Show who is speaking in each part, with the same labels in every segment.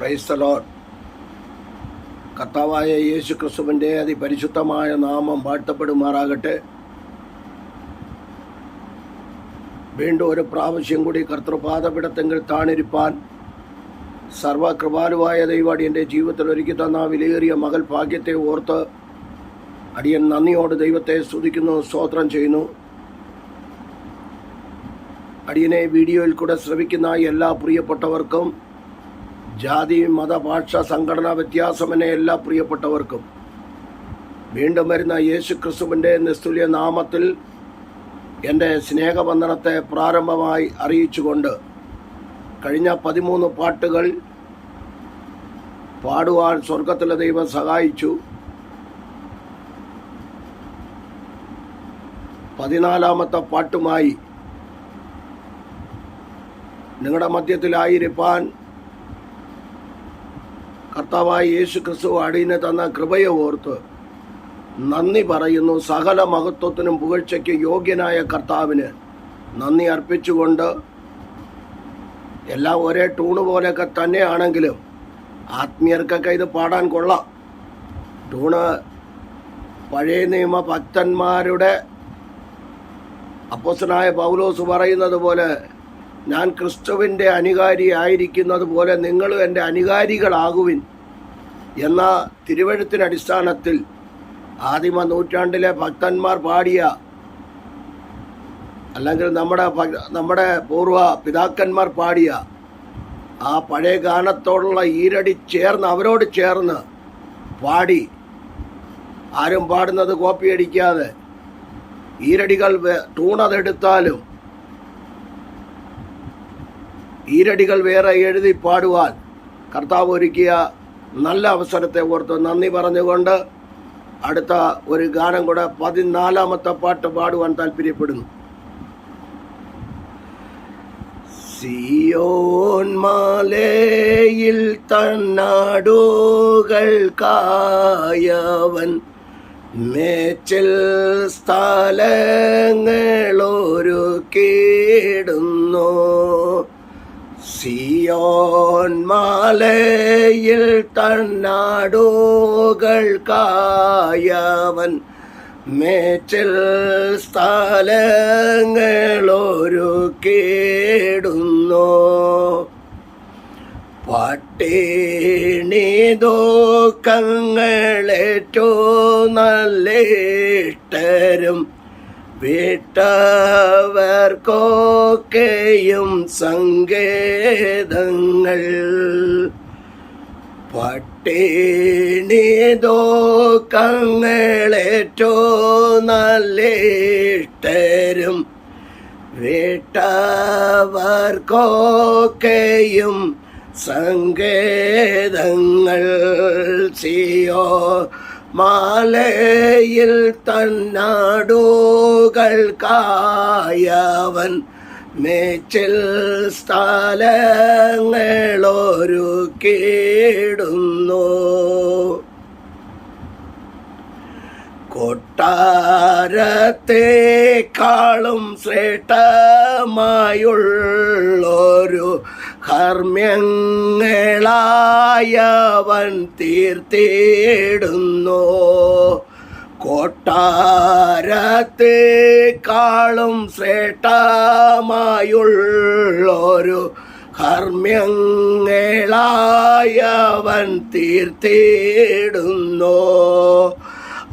Speaker 1: ക്രൈസ്തലോൺ കർത്താവായ യേശു ക്രിസ്തുവിന്റെ അതിപരിശുദ്ധമായ നാമം വാഴ്ത്തപ്പെടുമാറാകട്ടെ. വീണ്ടും ഒരു പ്രാവശ്യം കൂടി കർത്തൃപാദപിടത്തെങ്കിൽ താണിരിപ്പാൻ സർവകൃപാലുവായ ദൈവാടി എന്റെ ജീവിതത്തിൽ ഒരുക്കി തന്ന വിലയേറിയ മകൾ ഭാഗ്യത്തെ ഓർത്ത് അടിയൻ നന്ദിയോട് ദൈവത്തെ സ്തുതിക്കുന്നു സ്തോത്രം ചെയ്യുന്നു. അടിയനെ വീഡിയോയിൽ കൂടെ ശ്രവിക്കുന്ന എല്ലാ പ്രിയപ്പെട്ടവർക്കും ജാതി മത ഭാഷ സംഘടനാ വ്യത്യാസമെന്നെ എല്ലാ പ്രിയപ്പെട്ടവർക്കും. വീണ്ടും വരുന്ന യേശു ക്രിസ്തുവിന്റെ നിസ്തുല്യ നാമത്തിൽ എന്റെ സ്നേഹബന്ധനത്തെ പ്രാരംഭമായി അറിയിച്ചുകൊണ്ട് കഴിഞ്ഞ പതിമൂന്ന് പാട്ടുകൾ പാടുവാൻ സ്വർഗത്തിലെ ദൈവം സഹായിച്ചു. പതിനാലാമത്തെ പാട്ടുമായി നിങ്ങളുടെ മധ്യത്തിലായിരിക്കാൻ കർത്താവായ യേശു ക്രിസ്തു അടിയന് തന്ന കൃപയെ ഓർത്ത് നന്ദി പറയുന്നു. സകല മഹത്വത്തിനും പുകഴ്ചയ്ക്ക് യോഗ്യനായ കർത്താവിന് നന്ദി അർപ്പിച്ചുകൊണ്ട് എല്ലാം ഒരേ ടൂണ് പോലെയൊക്കെ തന്നെയാണെങ്കിലും ആത്മീയർക്കൊക്കെ ഇത് പാടാൻ കൊള്ളാം. ടൂണ് പഴയ നിയമ ഭക്തന്മാരുടെ അപ്പോസനായ പൗലോസ് പറയുന്നത് പോലെ ഞാൻ ക്രിസ്തുവിന്റെ അനുകാരി ആയിരിക്കുന്നത് പോലെ നിങ്ങളും എന്റെ അനുകാരികളാകുവിൻ. എന്ന തിരുവഴുത്തിനടിസ്ഥാനത്തിൽ ആദിമ നൂറ്റാണ്ടിലെ ഭക്തന്മാർ പാടിയ അല്ലെങ്കിൽ നമ്മുടെ നമ്മുടെ പൂർവ പിതാക്കന്മാർ പാടിയ ആ പഴയ ഗാനത്തോടുള്ള ഈരടി ചേർന്ന് അവരോട് ചേർന്ന് പാടി. ആരും പാടുന്നത് കോപ്പി അടിക്കാതെ ഈരടികൾ ടൂണതെടുത്താലും ഈരടികൾ വേറെ എഴുതി പാടുവാൻ കർത്താവ് ഒരുക്കിയ നല്ല അവസരത്തെ ഓർത്ത് നന്ദി പറഞ്ഞുകൊണ്ട് അടുത്ത ഒരു ഗാനം കൂടെ പതിനാലാമത്തെ പാട്ട് പാടുവാൻ താല്പര്യപ്പെടുന്നു. സിയോൻ തന്നാടുകൾ കായവൻ മേച്ചിൽ സ്ഥലങ്ങളൊരുക്കിയിടുന്നു. സിയോൻ മാലയിൽ കായവൻ. മേച്ചിൽ കേടുന്നു പട്ടിണി ദോക്കങ്ങളേറ്റോ നല്ലിഷ്ടരും വിട്ടവർക്കൊക്കെയും സങ്കേതങ്ങൾ. പട്ടിണി കങ്ങളേറ്റോ നല്ലിഷ്ടരും വേട്ടവർക്കൊക്കെയും സങ്കേതങ്ങൾ സിയോ മാലയിൽ കായവൻ മേച്ചിൽ കേടുന്നു കൊട്ടാരത്തെക്കാളും ശ്രേഷ്ഠമായുള്ളൊരു ഹർമ്മ്യങ്ങളായവൻ തീർത്തിടുന്നു. കൊട്ടാരത്തെക്കാളും ശ്രേഷ്ഠമായുള്ളൊരു കർമ്മങ്ങളായവൻ തീർത്തിടുന്നു.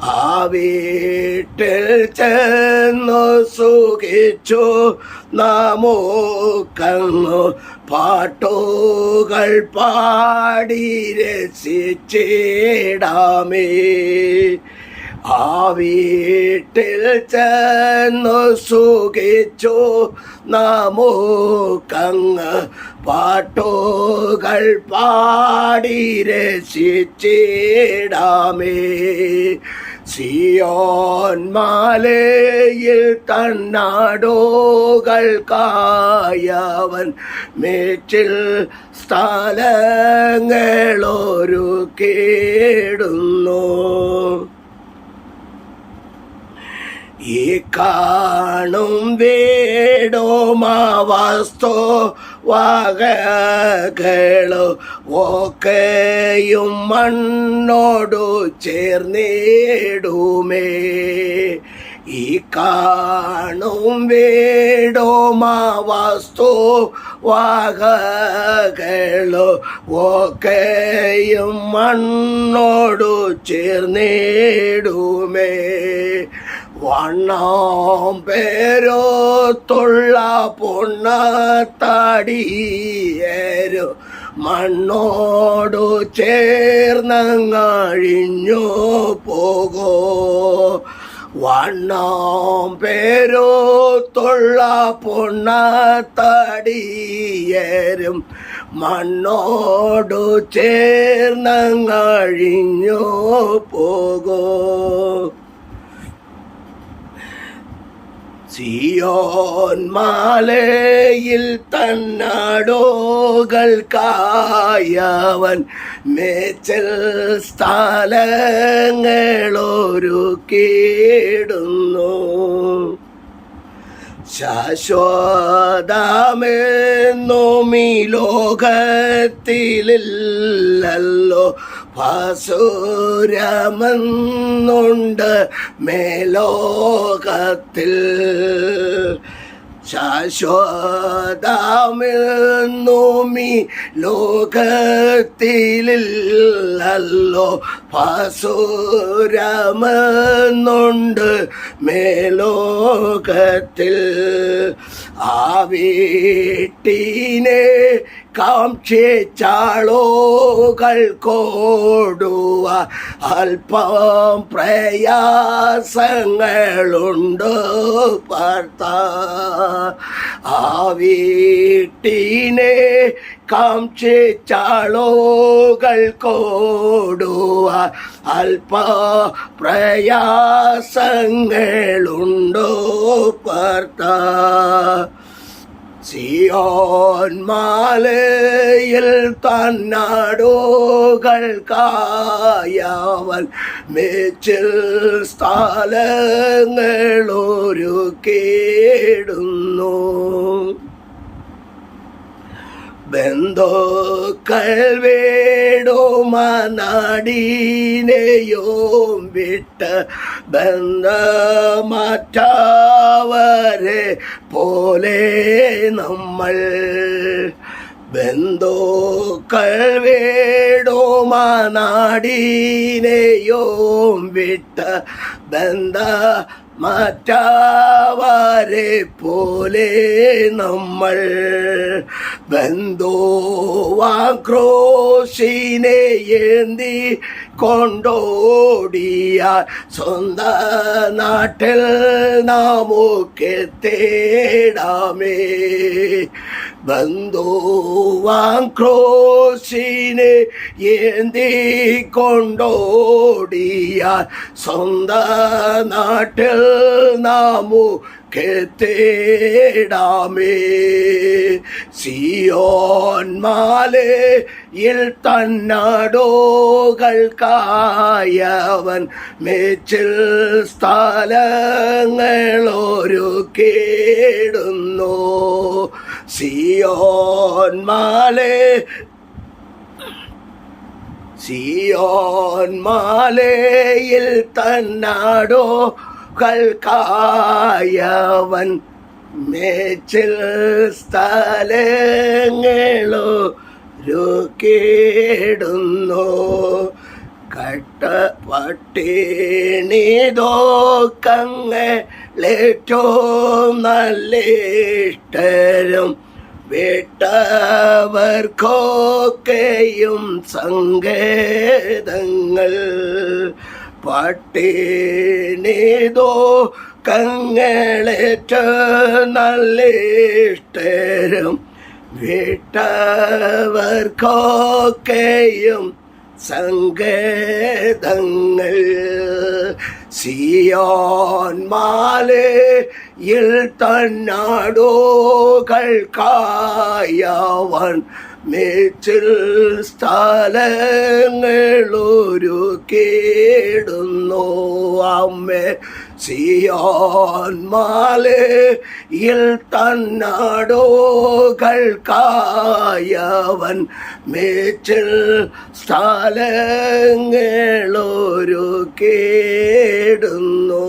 Speaker 1: ആ വീട്ടിൽ ചെന്നു സുഖിച്ചു. നമുക്കങ്ങു പാട്ടുകൾ പാടി രസിച്ചിടാമേ. ആ വീട്ടിൽ ചെന്നു സുഖിച്ചു. നമുക്കങ്ങ് പാട്ടുകൾ പാടി രസിച്ചിടാമേ. സിയോൻ മാലയിൽ തന്നാടോകൾ കായവൻ മേച്ചിൽ സ്ഥലങ്ങളൊരുക്കിടുന്നു. ഈ കാണും വീടോമാ വസ്തു വകകളോ ഒക്കെയും മണ്ണോടു ചേർന്നിടുമേ. ഈ കാണും വേടോമാ വസ്തു വകകളോ ഒക്കെയും മണ്ണോടു ചേർന്നിടുമേ. വണ്ണം പേരോത്തുള്ള പൊണ്ണത്താടിയേരു മണ്ണോടു ചേർന്നങ്ങഴിഞ്ഞു പോകോ. വണ്ണം പേരോത്തുള്ള പൊണ്ണത്തടിയേരും മണ്ണോടു ചേർന്നങ്ങഴിഞ്ഞു പോകോ. സിയോൻ മാലയിൽ തന്നാടോകൾക്കായവൻ മേച്ചൽ സ്ഥലങ്ങളൊരു കേടുന്നു ശാശ്വതമെന്നും ഈ ലോകത്തിലില്ലല്ലോ ഭാസുരമെന്നുണ്ട് മേലോകത്തിൽ. ശാശ്വതമെന്നും ഈ ഭാസുരമെന്നുണ്ട് മേലോകത്തിൽ ആ വീട്ടിനെ കാക്ഷിച്ചാളോകൾ കോടുവ. അല്പം പ്രയാസങ്ങളുണ്ട് ഭർത്ത ആ വീട്ടിനെ കാക്ഷിച്ചാളോകൾ കോടുവ അല്പ പ്രയാസങ്ങളുണ്ടോ പർത്ത? സിയോൻ മാലയിൽ തന്നാടോകൾക്കായവൻ മേച്ചിൽ സ്ഥലങ്ങളൊരു കേടുന്നു ബന്ധുക്കൾ വേടുമനാടീനെയും വിട്ട് ബന്ധമാറ്റവരെ പോലെ നമ്മൾ. ബന്ധുക്കൾ വേടുമനാടീനെയും വിട്ട് ബന്ധ മറ്റവരെ പോലെ നമ്മൾ ബന്ധുവാക്രോശിനെ ഏന്തി കൊണ്ടോടിയ സ്വന്ത നാട്ടിൽ നാമോക്കെ തേടാമേ. ബന്ധുവാക്രോശിനെ ഏന്തി കൊണ്ടോടിയ സ്വന്ത നാട്ടിൽ നാമു തേടാമേ സിയോൻ മാലയിൽ തന്നടോകൾക്കായവൻ മേച്ചിൽ സ്ഥലങ്ങളൊരു കേടുന്നു സിയോൻ മാലേ. സിയോൻ മാലയിൽ തന്നാടോ കൽക്കായവൻ. മേച്ചിൽ സ്ഥലങ്ങളോ രുക്കേടുന്നു കട്ട പട്ടിണിതോക്കങ്ങളേറ്റവും നല്ല ഇഷ്ടരും വിട്ടവർക്കൊക്കെയും സങ്കേതങ്ങൾ. പട്ടിണിതോ കങ്ങളേറ്റ നല്ല ഇഷ്ടരും വിട്ടവർക്കൊക്കെയും സങ്കേതങ്ങൾ. സിയോൻ മാലയിൽ തന്നാടോകൾക്കായവൻ മേച്ചിൽ സ്ഥലങ്ങളൊരു കേടുന്നു അമ്മേ സിയോൻ മാലയിൽ തന്നാടോകൾക്കായവൻ മേച്ചിൽ സ്ഥലങ്ങളൊരു കേടുന്നു.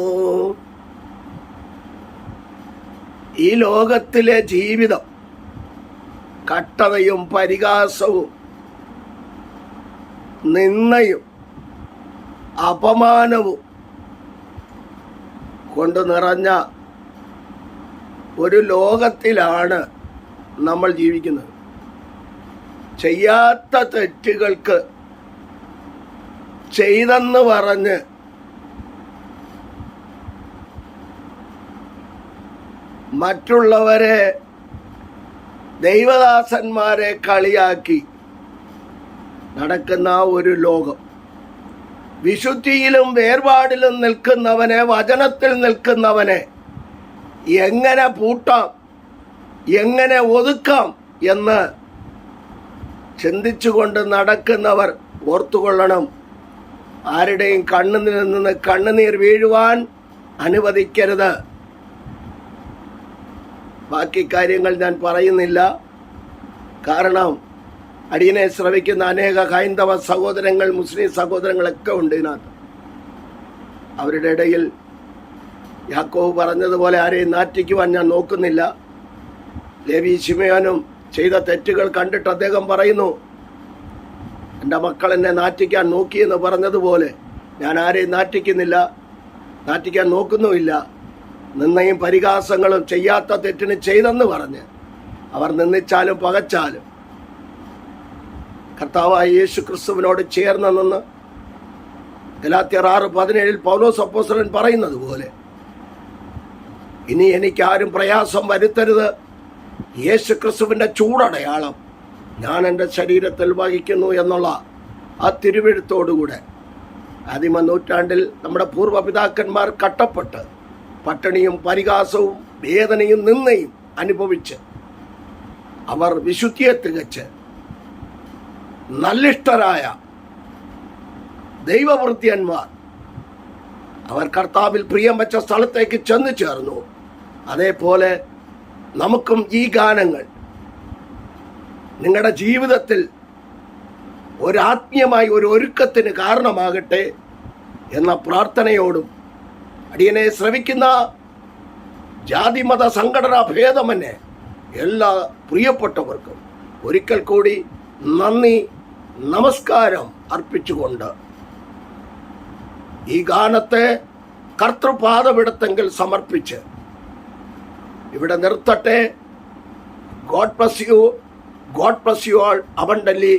Speaker 1: ഈ ലോകത്തിലെ ജീവിതം കട്ടതയും പരിഹാസവും നിന്നയും അപമാനവും കൊണ്ട് നിറഞ്ഞ ഒരു ലോകത്തിലാണ് നമ്മൾ ജീവിക്കുന്നത്. ചെയ്യാത്ത തെറ്റുകൾക്ക് ചെയ്തെന്ന് പറഞ്ഞ് മറ്റുള്ളവരെ ദൈവദാസന്മാരെ കളിയാക്കി നടക്കുന്ന ഒരു ലോകം. വിശുദ്ധിയിലും വേർപാടിലും നിൽക്കുന്നവനെ വചനത്തിൽ നിൽക്കുന്നവനെ എങ്ങനെ പൂട്ടാം എങ്ങനെ ഒതുക്കാം എന്ന് ചിന്തിച്ചുകൊണ്ട് നടക്കുന്നവർ ഓർത്തുകൊള്ളണം. ആരുടെയും കണ്ണുനിൽ നിന്ന് കണ്ണുനീർ വീഴുവാൻ അനുവദിക്കരുത്. ബാക്കി കാര്യങ്ങൾ ഞാൻ പറയുന്നില്ല. കാരണം അടിയനെ ശ്രവിക്കുന്ന അനേക ഹൈന്ദവ സഹോദരങ്ങൾ മുസ്ലിം സഹോദരങ്ങളൊക്കെ ഉണ്ട് ഇതിനകത്ത്. അവരുടെ ഇടയിൽ യാക്കോവ് പറഞ്ഞതുപോലെ ആരെയും നാറ്റിക്കുവാൻ ഞാൻ നോക്കുന്നില്ല. ലേവി ശിമയാനും ചെയ്ത തെറ്റുകൾ കണ്ടിട്ട് അദ്ദേഹം പറയുന്നു എന്റെ മക്കൾ എന്നെ നാറ്റിക്കാൻ നോക്കിയെന്ന് പറഞ്ഞതുപോലെ ഞാൻ ആരെയും നാറ്റിക്കുന്നില്ല നാറ്റിക്കാൻ നോക്കുന്നുമില്ല. നിന്നയും പരിഹാസങ്ങളും ചെയ്യാത്ത തെറ്റിന് ചെയ്തെന്ന് പറഞ്ഞ്. അവർ നിന്നിച്ചാലും പകച്ചാലും കർത്താവായ യേശു ക്രിസ്തുവിനോട് ചേർന്ന് നിന്ന് ഗലാത്തിയർ ആറ് പതിനേഴിൽ പൗലോസ് അപ്പോസ്തലൻ പറയുന്നത് പോലെ ഇനി എനിക്ക് ആരും പ്രയാസം വരുത്തരുത്. യേശു ക്രിസ്തുവിന്റെ ചൂടടയാളം ഞാൻ എന്റെ ശരീരത്തിൽ വഹിക്കുന്നു എന്നുള്ള ആ തിരുവെഴുത്തോടുകൂടെ ആദിമ നൂറ്റാണ്ടിൽ നമ്മുടെ പൂർവപിതാക്കന്മാർ കട്ടപ്പെട്ട് പട്ടിണിയും പരിഹാസവും വേദനയും നിന്നയും അനുഭവിച്ച് അവർ വിശുദ്ധിയെ തികച്ച് നല്ലിഷ്ടരായ ദൈവവൃത്യന്മാർ അവർ കർത്താവിൽ പ്രിയം വെച്ച സ്ഥലത്തേക്ക് ചെന്നു ചേർന്നു. അതേപോലെ നമുക്കും ഈ ഗാനങ്ങൾ നിങ്ങളുടെ ജീവിതത്തിൽ ഒരാത്മീയമായി ഒരു ഒരുക്കത്തിന് കാരണമാകട്ടെ എന്ന പ്രാർത്ഥനയോടും അടിയനെ ശ്രമിക്കുന്ന ജാതിമത സംഘടനാ ഭേദമന്നെ എല്ലാ പ്രിയപ്പെട്ടവർക്കും ഒരിക്കൽ കൂടി നന്ദി. നമസ്കാരം അർപ്പിച്ചുകൊണ്ട് ഈ ഗാനത്തെ കർത്തൃപാദമെടുത്തെങ്കിൽ സമർപ്പിച്ച് ഇവിടെ നിർത്തട്ടെ. God bless you God bless you all അവണ്ടല്ലി